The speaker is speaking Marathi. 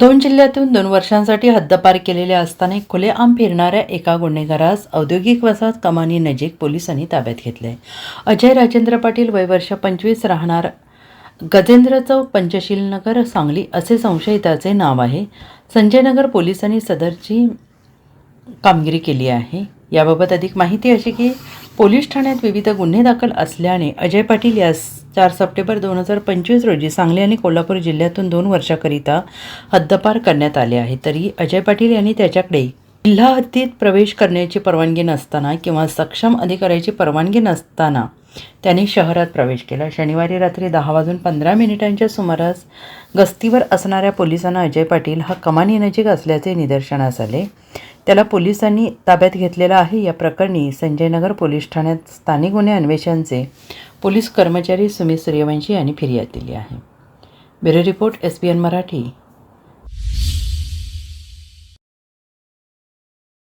दोन जिल्ह्यातून दोन वर्षांसाठी हद्दपार केलेले असताना खुलेआम फिरणाऱ्या एका गुन्हेगारास औद्योगिक वसाहत कमानी नजीक पोलिसांनी ताब्यात घेतले. अजय राजेंद्र पाटील वय वर्ष पंचवीस राहणार गजेंद्र चौक पंचशील नगर सांगली असे संशयिताचे नाव आहे. संजयनगर पोलिसांनी सदरची कामगिरी केली आहे. याबाबत अधिक माहिती अशी की पोलीस ठाण्यात विविध गुन्हे दाखल असल्याने अजय पाटील यास चार सप्टेंबर दोन हजार पंचवीस रोजी सांगली आणि कोल्हापूर जिल्ह्यातून दोन वर्षाकरिता हद्दपार करण्यात आले आहे. तरी अजय पाटील यांनी त्याच्याकडे जिल्हा हद्दीत प्रवेश करण्याची परवानगी नसताना किंवा सक्षम अधिकाऱ्याची परवानगी नसताना त्यांनी शहरात प्रवेश केला. शनिवारी रात्री दहा वाजून पंधरा मिनिटांच्या सुमारास गस्तीवर असणाऱ्या पोलिसांना अजय पाटील हा कमानी नजीक असल्याचे निदर्शनास आले. त्याला पोलिसांनी ताब्यात घेतलेला आहे. या प्रकरणी संजयनगर पोलीस ठाण्यात स्थानिक गुन्हे अन्वेषणचे पोलीस कर्मचारी सुमित सूर्यवंशी यांनी फिर्याद दिली आहे. Bureau report S B N Marathi.